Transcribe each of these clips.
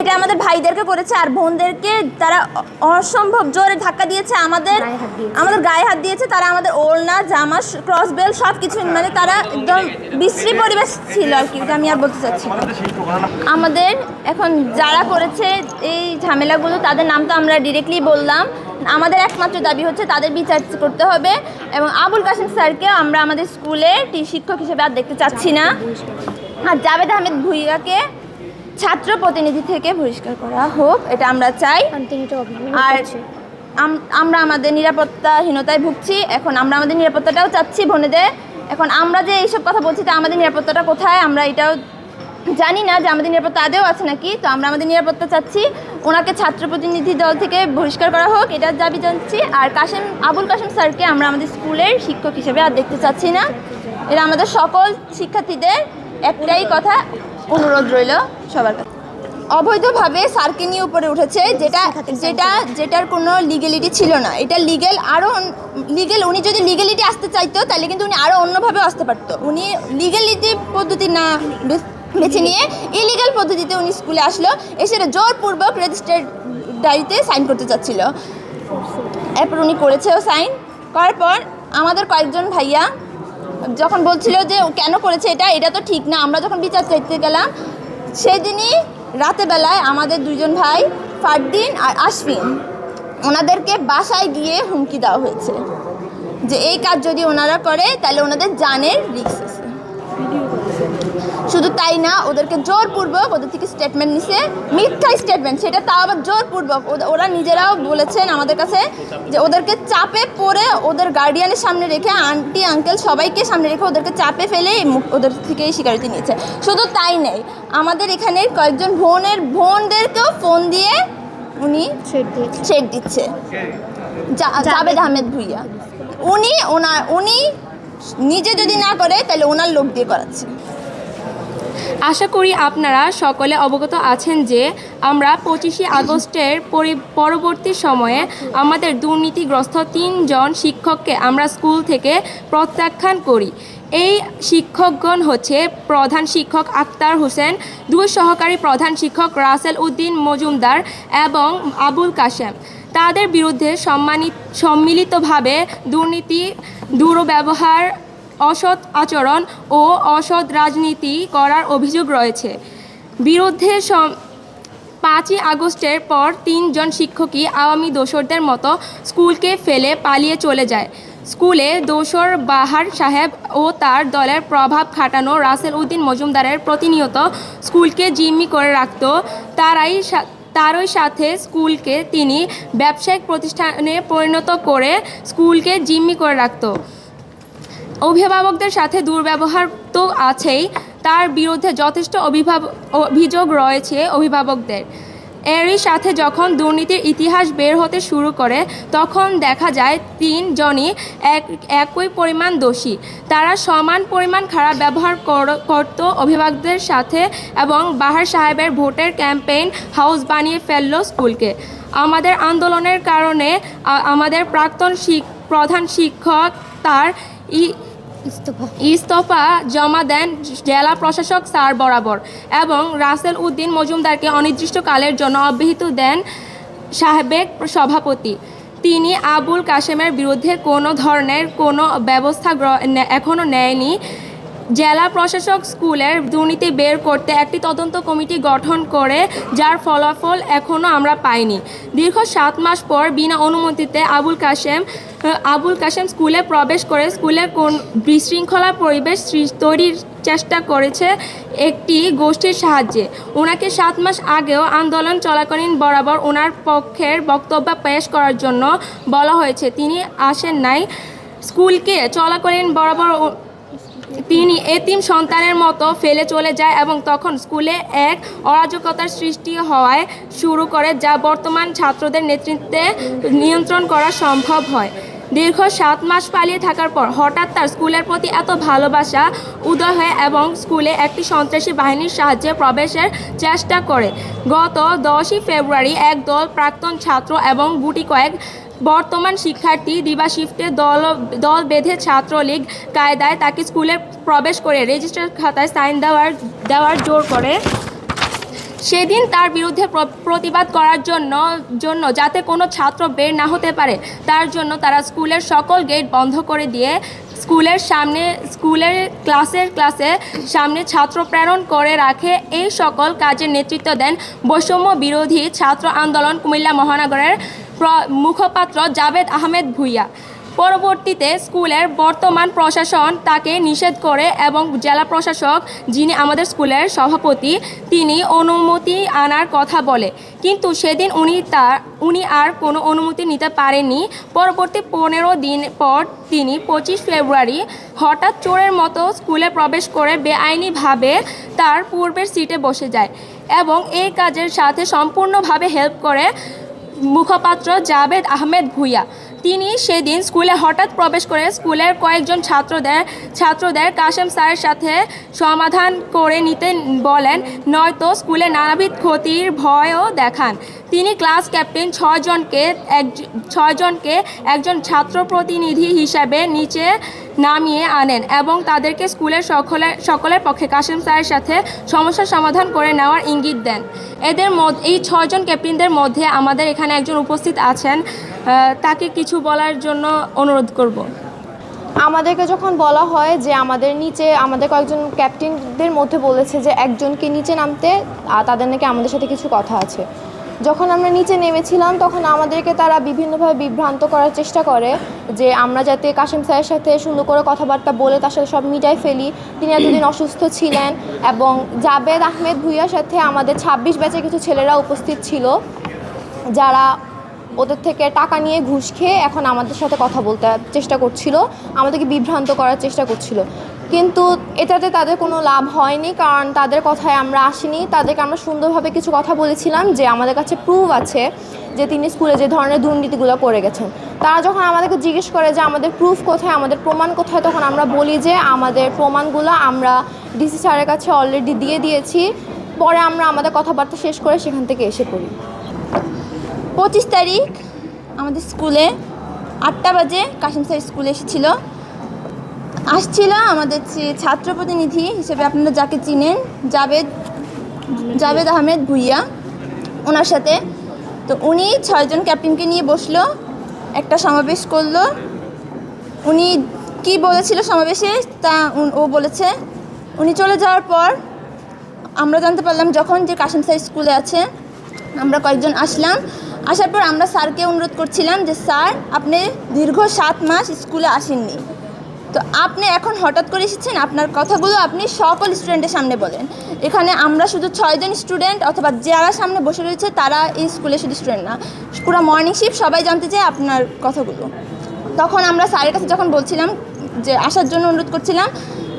এটা আমাদের ভাইদেরকে করেছে আর বোনদেরকে তারা অসম্ভব জোরে ধাক্কা দিয়েছে। আমাদের। আমাদের গায়ে হাত দিয়েছে তারা আমাদের ওড়না জামা ক্রস বেল সব কিছু মানে তারা একদম বিশ্রী পরিবেশ ছিল আর কি আমি আর বলতে চাচ্ছি আমাদের এখন যারা করেছে এই ঝামেলাগুলো তাদের নাম তো আমরা ডিরেক্টলি বললাম। আমাদের একমাত্র দাবি হচ্ছে তাদের বিচার করতে হবে এবং আবুল কাসিম স্যারকে আমরা আমাদের স্কুলে শিক্ষক হিসেবে আর দেখতে চাচ্ছি না। আর জাভেদ আহমেদ ভুইয়াকে ছাত্র প্রতিনিধি থেকে বহিষ্কার করা হোক এটা আমরা চাই। আর আমরা আমাদের নিরাপত্তাহীনতায় ভুগছি। এখন আমরা আমাদের নিরাপত্তাটাও চাচ্ছি বোনেদের। এখন আমরা যে এইসব কথা বলছি তা আমাদের নিরাপত্তাটা কোথায়? আমরা এটাও জানি না যে আমাদের নিরাপত্তা আদেও আছে নাকি। তো আমরা আমাদের নিরাপত্তা চাচ্ছি। ওনাকে ছাত্র প্রতিনিধি দল থেকে বহিষ্কার করা হোক এটার দাবি জানছি। আর কাশেম আবুল কাশেম স্যারকে আমরা আমাদের স্কুলের শিক্ষক হিসেবে আর দেখতে চাচ্ছি না। এটা আমাদের সকল শিক্ষার্থীদের একটাই কথা অনুরোধ রইল সবার কাছে। অবৈধভাবে সার্কে নিয়ে উপরে উঠেছে যেটা যেটা যেটার কোনো লিগেলিটি ছিল না। এটা লিগেল আরও লিগেল উনি যদি লিগেলিটি আসতে চাইতো, তাহলে কিন্তু উনি আরও অন্যভাবে আসতে পারতো। উনি লিগেলিটি পদ্ধতি না বেছে নিয়ে ইলিগাল পদ্ধতিতে উনি স্কুলে আসলো, এসে জোরপূর্বক রেজিস্টার্ড ডায়েরিতে সাইন করতে চাচ্ছিল। এরপর উনি করেছেও সাইন করার পর আমাদের কয়েকজন ভাইয়া যখন বলছিল যে কেন করেছে এটা এটা তো ঠিক না। আমরা যখন বিচার চাইতে গেলাম, সেদিনই রাতে বেলায় আমাদের দুজন ভাই, ফারদিন আর আশফিন, ওনাদেরকে বাসায় গিয়ে হুমকি দেওয়া হয়েছে। যে এই কাজ যদি ওনারা করে, তাহলে ওনাদের জানের রিক্স শুধু তাই না ওদেরকে জোরপূর্বক ওদের থেকে স্টেটমেন্ট নিছে মিথ্যা স্টেটমেন্ট সেটা তাও আবার জোরপূর্বক। ওরা নিজেরাও বলেছেন আমাদের কাছে যে ওদেরকে চাপে পড়ে ওদের গার্ডিয়ানের সামনে রেখে আন্টি আঙ্কেল সবাইকে সামনে রেখে ওদেরকে চাপে ফেলে ওদের থেকে এই স্বীকারোক্তি নিয়েছে। শুধু তাই নেই আমাদের এখানে কয়েকজন বোনের বোনদেরকেও ফোন দিয়ে উনি ছেড় দিচ্ছে। জা- জাভেদ আহমেদ ভুইয়া। উনি ওনার উনি নিজে যদি না করে তাহলে ওনার লোক দিয়ে করাচ্ছে। আশা করি আপনারা সকলে অবগত আছেন যে আমরা পঁচিশে আগস্টের পরি- পরবর্তী সময়ে আমাদের দুর্নীতিগ্রস্ত তিনজন শিক্ষককে আমরা স্কুল থেকে প্রত্যাখ্যান করি। এই শিক্ষকগণ হচ্ছে প্রধান শিক্ষক আক্তার হোসেন, দুই সহকারী প্রধান শিক্ষক রাসেল উদ্দিন মজুমদার এবং আবুল কাশেম। তাদের বিরুদ্ধে সম্মানিত, সম্মিলিতভাবে দুর্নীতি, দুর্ব্যবহার অসৎ আচরণ ও অসৎ রাজনীতি করার অভিযোগ রয়েছে। বিরুদ্ধে পাঁচই আগস্টের পর তিনজন শিক্ষকই আওয়ামী দোসরদের মতো স্কুলকে ফেলে পালিয়ে চলে যায়। স্কুলে দোসর বাহার সাহেব ও তার দলের প্রভাব খাটানো রাসেল উদ্দিন মজুমদারের প্রতিনিয়ত স্কুলকে জিম্মি করে রাখত। তারাই তারই সাথে স্কুলকে তিনি ব্যবসায়িক প্রতিষ্ঠানে পরিণত করে স্কুলকে জিম্মি করে রাখত। অভিভাবকদের সাথে দুর্ব্যবহার তো আছেই, তার বিরুদ্ধে যথেষ্ট অভিভাবক অভিযোগ রয়েছে অভিভাবকদের। এরই সাথে যখন দুর্নীতির ইতিহাস বের হতে শুরু করে, তখন দেখা যায় তিনজনই এক একই পরিমাণ দোষী। তারা সমান পরিমাণ খারাপ ব্যবহার কর- করত অভিভাবকদের সাথে এবং বাহার সাহেবের ভোটের ক্যাম্পেইন হাউস বানিয়ে ফেলল স্কুলকে। আমাদের আন্দোলনের কারণে আমাদের প্রাক্তন প্রধান শিক্ষক তার ই ইস্তফা। জমা দেন জেলা প্রশাসক স্যার বরাবর এবং রাসেল উদ্দিন মজুমদারকে অনির্দিষ্টকালের জন্য অব্যাহতি দেন সাহেবেক সভাপতি। তিনি আবুল কাশেমের বিরুদ্ধে কোনো ধরনের কোনো ব্যবস্থা এখনও নেয়নি। জেলা প্রশাসক স্কুলের দুর্নীতি বের করতে একটি তদন্ত কমিটি গঠন করে, যার ফলাফল এখনও আমরা পাইনি। দীর্ঘ সাত মাস পর বিনা অনুমতিতে আবুল কাশেম আবুল কাশেম স্কুলে প্রবেশ করে স্কুলে কোন বিশৃঙ্খলা পরিবেশ তৈরির চেষ্টা করেছে একটি গোষ্ঠীর সাহায্যে। ওনাকে সাত মাস আগেও আন্দোলন চলাকালীন বরাবর ওনার পক্ষের বক্তব্য পেশ করার জন্য বলা হয়েছে। তিনি আসেন নাই। স্কুলকে চলাকালীন বরাবর তিনি এতিম সন্তানের মতো ফেলে চলে যায় এবং তখন স্কুলে এক অরাজকতার সৃষ্টি হওয়ায় শুরু করে যা বর্তমান ছাত্রদের নেতৃত্বে নিয়ন্ত্রণ করা সম্ভব হয়। দীর্ঘ সাত মাস পালিয়ে থাকার পর হঠাৎ তার স্কুলের প্রতি এত ভালোবাসা, উদয় হয় এবং স্কুলে একটি সন্ত্রাসী বাহিনীর সাহায্যে প্রবেশের চেষ্টা করে। গত দশই ফেব্রুয়ারি এক দল প্রাক্তন ছাত্র এবং গুটি কয়েক বর্তমান শিক্ষার্থী দিবা শিফটে দল দল বেঁধে ছাত্রলীগ কায়দায় তাকে স্কুলে প্রবেশ করে রেজিস্টার খাতায় সাইন দেওয়ার দেওয়ার জোর করে। সেদিন তার বিরুদ্ধে প্রতিবাদ করার জন্য জন্য যাতে কোনো ছাত্র বের না হতে পারে, তার জন্য তারা স্কুলের সকল গেট বন্ধ করে দিয়ে স্কুলের সামনে, স্কুলের ক্লাসের ক্লাসে সামনে ছাত্র প্রেরণ করে রাখে। এই সকল কাজের নেতৃত্ব দেন বৈষম্য বিরোধী ছাত্র আন্দোলন কুমিল্লা মহানগরের মুখপাত্র জাভেদ আহমেদ ভুইয়া। পরবর্তীতে স্কুলের বর্তমান প্রশাসন তাকে নিষেধ করে এবং জেলা প্রশাসক যিনি আমাদের স্কুলের সভাপতি, তিনি অনুমতি আনার কথা বলে। কিন্তু সেদিন উনি তার উনি আর কোনো অনুমতি নিতে পারেননি। পরবর্তী পনেরো দিন পর তিনি পঁচিশ ফেব্রুয়ারি হঠাৎ চোরের মতো স্কুলে প্রবেশ করে বেআইনিভাবে তার পূর্বের সিটে বসে যায় এবং এই কাজের সাথে সম্পূর্ণভাবে হেল্প করে মুখপাত্র জাভেদ আহমেদ ভুইয়া। তিনি সেদিন স্কুলে হঠাৎ প্রবেশ করে স্কুলের কয়েকজন ছাত্রদের ছাত্রদের কাশেম স্যারের সাথে সমাধান করে নিতে বলেন। নয়তো স্কুলে নানাবিধ ক্ষতির ভয়ও দেখান। তিনি ক্লাস ক্যাপ্টেন ছয়জনকে এক ছয়জনকে একজন ছাত্র প্রতিনিধি হিসাবে নিচে নামিয়ে আনেন এবং তাদেরকে স্কুলের সকলের সকলের পক্ষে কাশেম স্যারের সাথে সমস্যার সমাধান করে নেওয়ার ইঙ্গিত দেন। এদের মধ্যে এই ছয়জন ক্যাপ্টেনদের মধ্যে আমাদের এখানে একজন উপস্থিত আছেন। তাকে কিছু বলার জন্য অনুরোধ করব। আমাদেরকে যখন বলা হয় যে আমাদের নিচে, আমাদের কয়েকজন ক্যাপ্টেনদের মধ্যে বলেছে যে একজনকে নিচে নামতে তাদের নাকি আমাদের সাথে কিছু কথা আছে। যখন আমরা নিচে নেমেছিলাম তখন আমাদেরকে তারা বিভিন্নভাবে বিভ্রান্ত করার চেষ্টা করে যে আমরা যাতে কাশিম স্যারের সাথে সুন্দর করে কথাবার্তা বলে তার সাথে সব মিটাই ফেলি। তিনি এতদিন অসুস্থ ছিলেন এবং জাবেদ আহমেদ ভুইয়ার সাথে আমাদের ছাব্বিশ ব্যাচের কিছু ছেলেরা উপস্থিত ছিল যারা ওদের থেকে টাকা নিয়ে ঘুষ খেয়ে এখন আমাদের সাথে কথা বলতে চেষ্টা করছিল আমাদেরকে বিভ্রান্ত করার চেষ্টা করছিল। কিন্তু এটাতে তাদের কোনো লাভ হয়নি, কারণ তাদের কথায় আমরা আসিনি। তাদেরকে আমরা সুন্দরভাবে কিছু কথা বলেছিলাম যে আমাদের কাছে প্রুফ আছে যে তিনি স্কুলে যে ধরনের দুর্নীতিগুলো করে গেছেন। তারা যখন আমাদেরকে জিজ্ঞেস করে যে আমাদের প্রুফ কোথায়, আমাদের প্রমাণ কোথায়, তখন আমরা বলি যে আমাদের প্রমাণগুলো আমরা ডিসি স্যারের কাছে অলরেডি দিয়ে দিয়েছি। পরে আমরা আমাদের কথাবার্তা শেষ করে সেখান থেকে এসে পড়ি। পঁচিশ তারিখ আমাদের স্কুলে আটটা বাজে কাশিম স্যার স্কুলে এসেছিল। আসছিল আমাদের ছাত্র প্রতিনিধি হিসেবে আপনারা যাকে চিনেন জাভেদ জাভেদ আহমেদ ভুইয়া, ওনার সাথে। তো উনি ছয়জন ক্যাপ্টেনকে নিয়ে বসল, একটা সমাবেশ করল। উনি কি বলেছিল সমাবেশে? তা ও বলেছে। উনি চলে যাওয়ার পর আমরা জানতে পারলাম যখন যে কাশিম স্যার স্কুলে আছে, আমরা কয়েকজন আসলাম। আসার পর আমরা স্যারকে অনুরোধ করছিলাম যে, স্যার, আপনি দীর্ঘ সাত মাস স্কুলে আসেননি। তো আপনি এখন হঠাৎ করে এসেছেন, আপনার কথাগুলো আপনি সকল স্টুডেন্টের সামনে বলেন। এখানে আমরা শুধু ছয়জন স্টুডেন্ট অথবা যারা সামনে বসে রয়েছে, তারা এই স্কুলে শুধু স্টুডেন্ট না। পুরো মর্নিং শিফট সবাই জানতে চায় আপনার কথাগুলো। তখন আমরা স্যারের কাছে যখন বলছিলাম যে আসার জন্য অনুরোধ করছিলাম,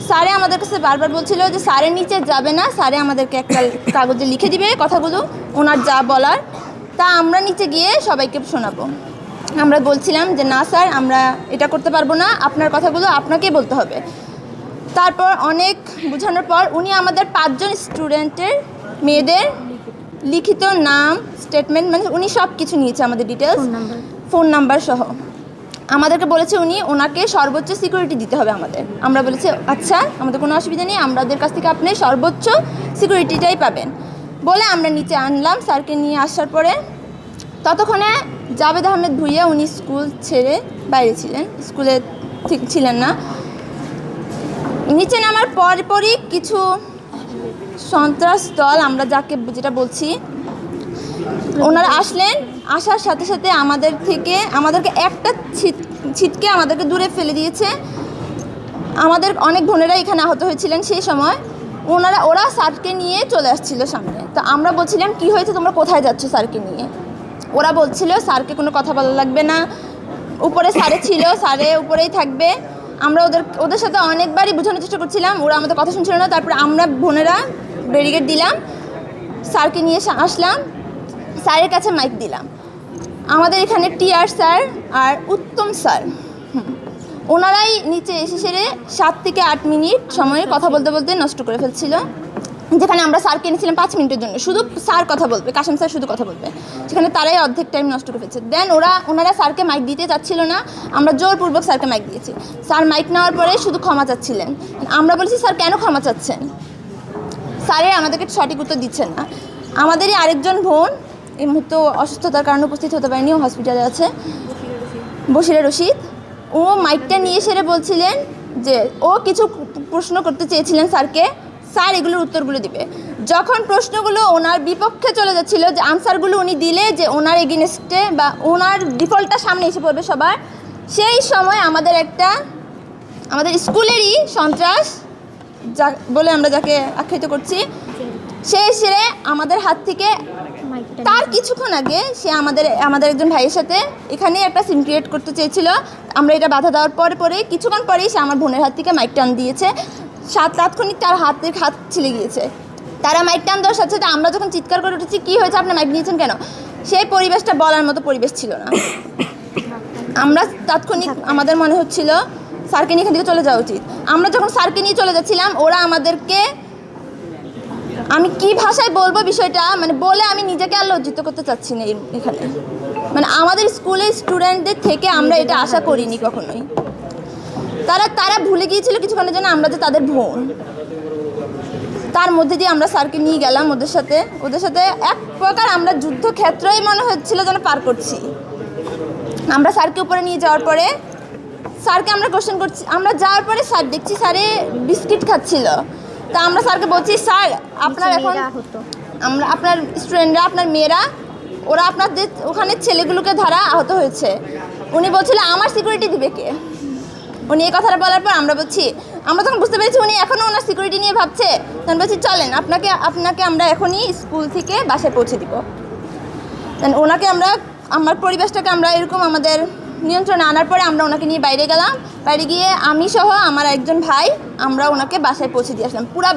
স্যারে আমাদের কাছে বারবার বলছিল যে স্যারের নিচে যাবে না, স্যারে আমাদেরকে একটা কাগজে লিখে দিবে কথাগুলো, ওনার যা বলার, তা আমরা নিচে গিয়ে সবাইকে শোনাবো। আমরা বলছিলাম যে না স্যার আমরা এটা করতে পারব না। আপনার কথাগুলো আপনাকেই বলতে হবে। তারপর অনেক বোঝানোর পর উনি আমাদের পাঁচজন স্টুডেন্টের মেয়েদের লিখিত নাম স্টেটমেন্ট মানে উনি সব কিছু নিয়েছে আমাদের ডিটেলস ফোন নাম্বার সহ। আমাদেরকে বলেছে উনি ওনাকে সর্বোচ্চ সিকিউরিটি দিতে হবে আমাদের। আমরা বলেছি আচ্ছা আমাদের কোনো অসুবিধা নেই। আমাদের কাছ থেকে আপনি সর্বোচ্চ সিকিউরিটিটাই পাবেন। বলে আমরা নিচে আনলাম। স্যারকে নিয়ে আসার পরে ততক্ষণে জাভেদ আহমেদ ভুইয়া উনি স্কুল ছেড়ে বাইরে ছিলেন, স্কুলে ঠিক ছিলেন না। নিচে নামার পরপরই কিছু সন্ত্রাস দল, আমরা যাকে যেটা বলছি, ওনারা আসলেন, আসার সাথে সাথে আমাদের থেকে, আমাদেরকে একটা ছিট, ছিটকে আমাদেরকে দূরে ফেলে দিয়েছে। আমাদের অনেক বোনেরা এখানে আহত হয়েছিলেন সেই সময়। ওনারা, ওরা স্যারকে নিয়ে চলে আসছিল সামনে। তো আমরা বলছিলাম, কি হয়েছে? তোমরা কোথায় যাচ্ছ স্যারকে নিয়ে? ওরা বলছিল, স্যারকে কোনো কথা বলা লাগবে না। উপরে স্যারে ছিল, স্যারে উপরেই থাকবে। আমরা ওদের ওদের সাথে অনেকবারই বোঝানোর চেষ্টা করছিলাম, ওরা আমাদের কথা শুনছিল না। তারপরে আমরা বোনেরা ব্যারিকেড দিলাম, স্যারকে নিয়ে আসলাম, স্যারের কাছে মাইক দিলাম। আমাদের এখানে টিআর স্যার আর উত্তম স্যার। ওনারাই নিচে এসে সেরে সাত থেকে আট মিনিট সময়ে কথা বলতে বলতে নষ্ট করে ফেলছিল। যেখানে আমরা স্যারকে এনেছিলাম পাঁচ মিনিটের জন্য। শুধু স্যার কথা বলবে, কাশিম স্যার শুধু কথা বলবে। সেখানে তারাই অর্ধেক টাইম নষ্ট করে ফেলছে। দেন ওরা, ওনারা স্যারকে মাইক দিতে চাচ্ছিল না। আমরা জোরপূর্বক স্যারকে মাইক দিয়েছি। স্যার মাইক নেওয়ার পরে শুধু ক্ষমা চাচ্ছিলেন। আমরা বলেছি, স্যার, কেন ক্ষমা চাচ্ছেন? স্যারের আমাদেরকে সঠিক উত্তর দিচ্ছেন না। আমাদেরই আরেকজন বোন এই মুহূর্তে অসুস্থতার কারণে উপস্থিত হতে পারেনি, ও হসপিটালে আছে। বসিরা রশিদ। ও মাইকটা নিয়ে সেরে বলছিলেন যে, ও কিছু প্রশ্ন করতে চেয়েছিলেন স্যারকে। স্যার এগুলোর উত্তরগুলো দিবে। যখন প্রশ্নগুলো ওনার বিপক্ষে চলে যাচ্ছিল যে আনসারগুলো উনি দিলে যে ওনার এগেনস্টে বা ওনার ডিফল্টটা সামনে এসে পড়বে সবার সেই সময় আমাদের একটা আমাদের স্কুলেরই সন্ত্রাস যা বলে আমরা যাকে আখ্যায়িত করছি সে সেরে আমাদের হাত থেকে তার কিছুক্ষণ আগে সে আমাদের আমাদের একজন ভাইয়ের সাথে এখানে একটা সিন ক্রিয়েট করতে চেয়েছিল। আমরা এটা বাধা দেওয়ার পরে পরে কিছুক্ষণ পরেই সে আমার বোনের হাত থেকে মাইক টান দিয়েছে। সাত তাৎক্ষণিক তার হাতের হাত ছিলে গিয়েছে। তারা মাইক টান দেওয়ার সাথে সাথে আমরা যখন চিৎকার করে উঠেছি কী হয়েছে? আপনি মাইক নিয়েছেন কেন? সেই পরিবেশটা বলার মতো পরিবেশ ছিল না। আমরা তাৎক্ষণিক আমাদের মনে হচ্ছিল স্যারকে নিয়ে এখান থেকে চলে যাওয়া উচিত। আমরা যখন স্যারকে নিয়ে চলে যাচ্ছিলাম ওরা আমাদেরকে আমি কি ভাষায় বলব বিষয়টা মানে বলে আমি নিজেকে আর লজ্জিত করতে চাচ্ছি না এখানে। মানে আমাদের স্কুলের স্টুডেন্টদের থেকে আমরা এটা আশা করিনি কখনোই। তারা তারা ভুলে গিয়েছিল কিছুক্ষণের জন্য আমরা যে তাদের বোন। তার মধ্যে দিয়ে আমরা স্যারকে নিয়ে গেলাম ওদের সাথে। ওদের সাথে এক প্রকার আমরা যুদ্ধক্ষেত্রই মনে হচ্ছিল যেন পার করছি। আমরা স্যারকে উপরে নিয়ে যাওয়ার পরে স্যারকে আমরা কোশ্চেন করছি আমরা যাওয়ার পরে স্যার দেখছি স্যারে বিস্কিট খাচ্ছিল। তা আমরা স্যারকে বলছি স্যার আপনার এখন আমরা আপনার স্টুডেন্টরা আপনার মেয়েরা ওরা আপনাদের ওখানে ছেলেগুলোকে ধারা আহত হয়েছে। উনি বলছিল আমার সিকিউরিটি দিবে কে? উনি এই কথাটা বলার পর আমরা বলছি, আমরা তখন বুঝতে পেরেছি উনি এখনও ওনার সিকিউরিটি নিয়ে ভাবছে। তখন বলছি, চলেন, আপনাকে আপনাকে আমরা এখনই স্কুল থেকে বাসায় পৌঁছে দিব। ওনাকে আমরা, আমার পরিবেশটাকে আমরা এরকম আমাদের নিয়ন্ত্রণে আনার পরে আমরা ওনাকে নিয়ে বাইরে গেলাম। বাইরে গিয়ে আমি সহ আমার একজন ভাই আমরা ওনাকে বাসায় পৌঁছে দিয়ে আসলাম। পুরা